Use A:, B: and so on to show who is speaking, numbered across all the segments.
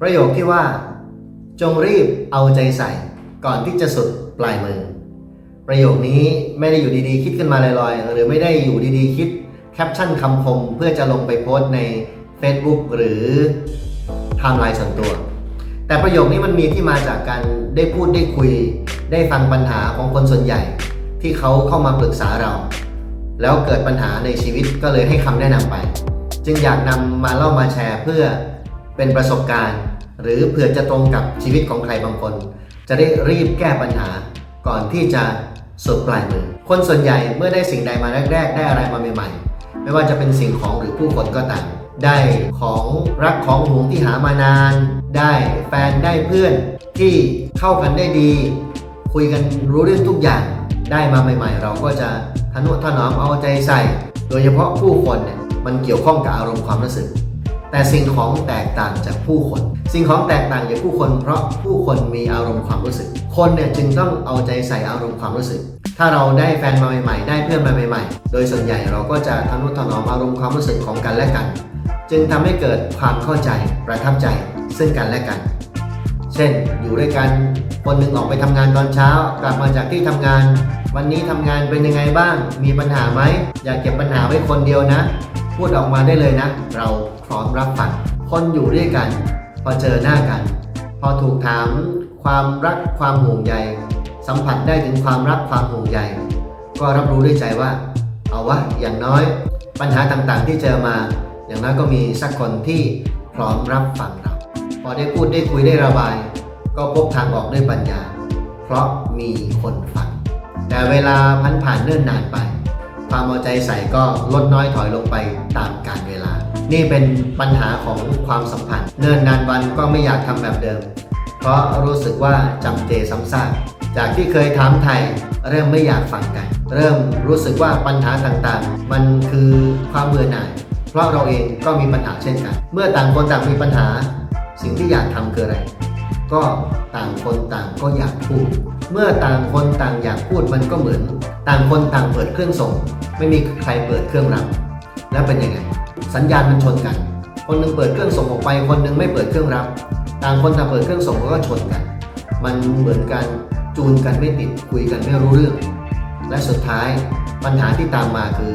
A: ประโยคที่ว่า จงรีบเอาใจใส่ ก่อนที่จะสุดปลายมือ ประโยคนี้ไม่ได้อยู่ดีๆ คิดขึ้นมาลอยๆ หรือไม่ได้อยู่ดีๆ คิดแคปชั่นคำคมเพื่อจะลงไปโพสต์ใน Facebook หรือไทม์ไลน์ส่วนตัว แต่ประโยคนี้มันมีที่มาจากการได้พูดได้คุย ได้ฟังปัญหาของคนส่วนใหญ่ ที่เขาเข้ามาปรึกษาเรา แล้วเกิดปัญหาในชีวิตก็เลยให้คำแนะนำไป จึงอยากนำมาเล่ามาแชร์เพื่อ เป็นประสบการณ์ หรือเผื่อจะตรงกับชีวิตของใครบางคน จะได้รีบแก้ปัญหาก่อนที่จะสุดปลายมือ คนส่วนใหญ่เมื่อได้สิ่งใดมาแรก ๆ ได้อะไรมาใหม่ๆ ไม่ว่าจะเป็นสิ่งของหรือผู้คนก็ตาม ได้ของรักของหวงที่หามานาน ได้แฟนได้เพื่อนที่เข้ากันได้ดี คุยกันรู้เรื่องทุกอย่าง ได้มาใหม่ๆ เราก็จะทนุถนอมเอาใจใส่ โดยเฉพาะผู้คนเนี่ยมันเกี่ยวข้องกับอารมณ์ความรู้สึก แต่สิ่งของแตกต่างจากผู้คน สิ่งของแตกต่างจากผู้คน เพราะผู้คนมีอารมณ์ความรู้สึก คนเนี่ยจึงต้องเอาใจใส่อารมณ์ความรู้สึก ถ้าเราได้แฟนมาใหม่ๆ ได้เพื่อนมาใหม่ๆ โดยส่วนใหญ่เราก็จะทนุถนอมอารมณ์ความรู้สึกของกันและกัน จึงทำให้เกิดความเข้าใจประทับใจซึ่งกันและกัน เช่น อยู่ด้วยกันคนหนึ่งออกไปทำงานตอนเช้า กลับมาจากที่ทำงาน วันนี้ทำงานเป็นยังไงบ้าง มีปัญหาไหมอย่าเก็บปัญหาไว้คนเดียวนะ พูดออกมาได้เลยนะ เรา พร้อมรับฟังคนอยู่ด้วยกัน พอเจอหน้ากัน พอถูกถามความรักความห่วงใย สัมผัสได้ถึงความรักความห่วงใย ก็รับรู้ด้วยใจว่า เอาวะอย่างน้อย ปัญหาต่างๆที่เจอมา อย่างน้อยก็มีสักคนที่พร้อมรับฟังเราพอได้พูดได้คุยได้ระบาย ก็พบทางออกด้วยปัญญา เพราะมีคนฟัง แต่เวลาพันผ่านเนิ่นนานไป ความเอาใจใส่ก็ลดน้อยถอยลงไปตามกาล นี่เป็นปัญหาของความสัมพันธ์ เนิ่นนานวันก็ไม่อยากทำแบบเดิม เพราะรู้สึกว่าจำเจซ้ำซากจากที่เคยถามไทยเริ่มไม่อยากฟังกัน เริ่มรู้สึกว่าปัญหาต่างๆ มันคือความเบื่อหน่าย เพราะเราเองก็มีปัญหาเช่นกัน เมื่อต่างคนต่างมีปัญหา สิ่งที่อยากทำคืออะไร ก็ต่างคนต่างก็อยากพูด เมื่อต่างคนต่างอยากพูดมันก็เหมือน ต่างคนต่างเปิดเครื่องส่ง ไม่มีใครเปิดเครื่องรับ แล้วเป็นยังไง สัญญาณมันชนกัน คนหนึงเปิดเครื่องส่งออกไป คนหนึงไม่เปิดเครื่องรับ ต่างคนต่างเปิดเครื่องส่งก็ชนกัน มันเหมือนกันจูนกันไม่ติดคุยกันไม่รู้เรื่อง และสุดท้ายปัญหาที่ตามมาคือ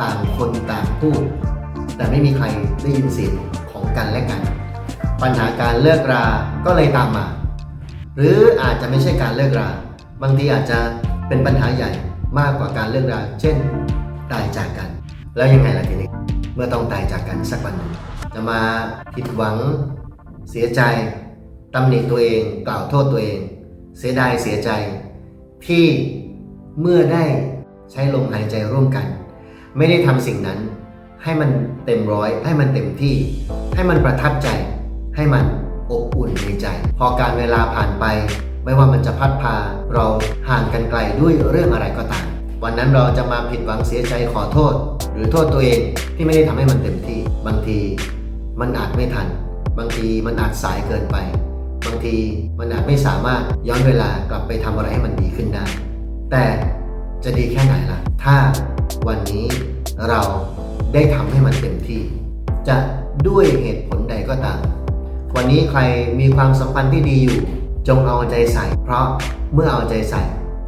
A: ต่างคนต่างพูด แต่ไม่มีใครได้ยินเสียงของกันและกัน ปัญหาการเลิกราก็เลยตามมา หรืออาจจะไม่ใช่การเลิกรา บางทีอาจจะเป็นปัญหาใหญ่มากกว่าการเลิกรา เช่นตายจากกัน แล้วยังไงล่ะทีนี้ มื่อต้องตายจากกันสักวันหนึ่งจะมาผิดหวัง เสียใจตำหนิตัวเองกล่าวโทษตัวเอง เสียดายเสียใจ ที่เมื่อได้ใช้ลมหายใจร่วมกัน ไม่ได้ทำสิ่งนั้น ให้มันเต็มร้อย ให้มันเต็มที่ ให้มันประทับใจ ให้มันอบอุ่นในใจ พอการเวลาผ่านไป ไม่ว่ามันจะพัดพาเราห่างกันไกลด้วยเรื่องอะไรก็ตาม วันนั้นเราจะมาผิดหวังเสียใจขอโทษ หรือโทษตัวเองที่ไม่ได้ทำให้มันเต็มที่ บางทีมันอาจไม่ทัน บางทีมันอาจสายเกินไป บางทีมันอาจไม่สามารถย้อนเวลากลับไปทำอะไรให้มันดีขึ้นได้ แต่จะดีแค่ไหนล่ะ ถ้าวันนี้เราได้ทำให้มันเต็มที่ จะด้วยเหตุผลใดก็ตาม วันนี้ใครมีความสัมพันธ์ที่ดีอยู่ จงเอาใจใส่ เพราะเมื่อเอาใจใส่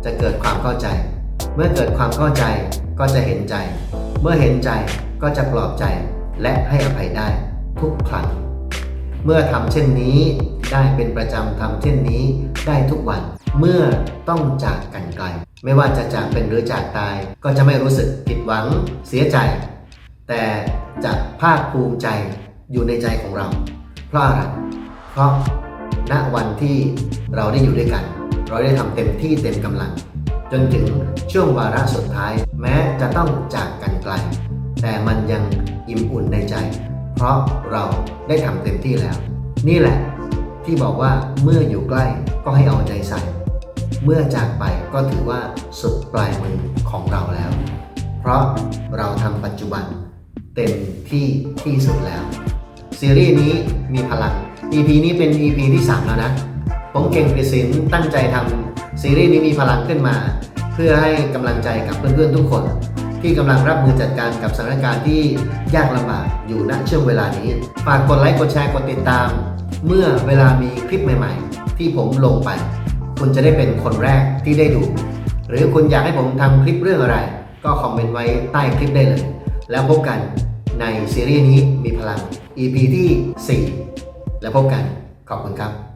A: จะเกิดความเข้าใจ เมื่อเกิดความเข้าใจก็จะเห็นใจ เมื่อเห็นใจก็จะปลอบใจและให้อภัยได้ทุกครั้ง เมื่อทำเช่นนี้ได้เป็นประจำทำเช่นนี้ได้ทุกวัน เมื่อต้องจากกันไกล ไม่ว่าจะจากเป็นหรือจากตาย ก็จะไม่รู้สึกผิดหวังเสียใจ แต่จะภาคภูมิใจอยู่ในใจของเรา เพราะอะไร เพราะณวันที่เราได้อยู่ด้วยกัน เราได้ทำเต็มที่เต็มกำลัง จนถึงช่วงวาระสุดท้าย แม้จะต้องจากกันไกล แต่มันยังอิ่มอุ่นในใจ เพราะเราได้ทำเต็มที่แล้ว นี่แหละที่บอกว่าเมื่ออยู่ใกล้ก็ให้เอาใจใส่ เมื่อจากไปก็ถือว่าสุดปลายมือของเราแล้ว เพราะเราทำปัจจุบันเต็มที่ที่สุดแล้ว ซีรีส์นี้มีพลัง EP นี้เป็น EP ที่ 3 แล้วนะ ผมเก่งกฤษณตั้งใจทำ ซีรีส์นี้มีพลังขึ้นมา เพื่อให้กำลังใจกับเพื่อนๆทุกคน ที่กำลังรับมือจัดการกับสถานการณ์ที่ยากลำบากอยู่ณช่วงเวลานี้ ฝากกดไลค์กดแชร์กดติดตาม เมื่อเวลามีคลิปใหม่ๆ ที่ผมลงไป คุณจะได้เป็นคนแรกที่ได้ดู หรือคุณอยากให้ผมทำคลิปเรื่องอะไร ก็คอมเมนต์ไว้ใต้คลิปได้เลย แล้วพบกันในซีรีส์นี้มีพลัง EP ที่ 4 แล้วพบกันขอบคุณครับ